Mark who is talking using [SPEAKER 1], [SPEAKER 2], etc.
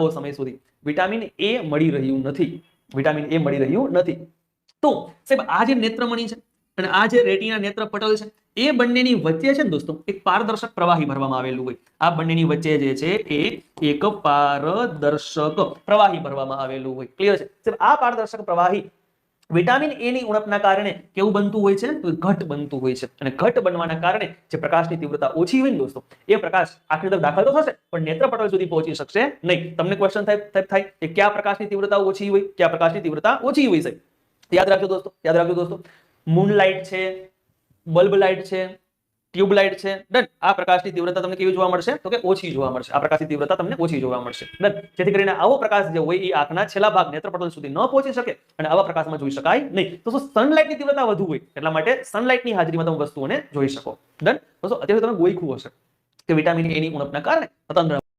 [SPEAKER 1] લાંબો સમય સુધી. વિટામિન એ મળી રહ્યું નથી. વિટામિન એ મળી રહ્યું નથી. તો, સાહેબ, આ જે નેત્રમણી છે અને આ જે રેટીના નેત્ર પટલ છે, એ બંનેની વચ્ચે છે ને દોસ્તો, એક પારદર્શક પ્રવાહી ભરવામાં આવેલું હોય. આ બંનેની વચ્ચે જે છે એ એક પારદર્શક પ્રવાહી ભરવામાં આવેલું હોય. ક્લિયર છે? આ પારદર્શક પ્રવાહી વિટામિન એ ની ઉણપના કારણે કેવું બનતું હોય છે? તો ઘટ બનતું હોય છે. અને ઘટ બનવાના કારણે જે પ્રકાશની તીવ્રતા ઓછી હોય ને દોસ્તો, એ પ્રકાશ આખરી તરફ દાખલ તો થશે, પણ નેત્રપટલ સુધી પહોંચી શકશે નહીં. તમને ક્વેશ્ચન થાય થાય- કે કયા પ્રકાશની તીવ્રતા ઓછી હોય, કયા પ્રકાશની તીવ્રતા ઓછી હોય છે યાદ રાખજો દોસ્તો, યાદ રાખજો દોસ્તો. મૂન લાઇટ છે બલ્બ લાઇટ છે ટ્યુબ લાઇટ છે. ડન. આ પ્રકાશની તીવ્રતા તમને કેવી જોવા મળશે? તો કે ઓછી જોવા મળશે. આ પ્રકાશની તીવ્રતા તમને ઓછી જોવા મળશે. ડન. જેથી કરીને આવો પ્રકાશ જે હોય એ આંખના છેલ્લા ભાગ નેત્રપટલ સુધી ન પહોંચી શકે અને આવા પ્રકાશમાં જોઈ શકાય નહીં. તો સનલાઇટની તીવ્રતા વધુ હોય? એટલા માટે સનલાઇટની હાજરીમાં તમે વસ્તુઓને જોઈ શકો. ડન. તો અત્યારે તમે ગોઈખું હશે કે વિટામિન એની ઉણપના કારણે પતંગ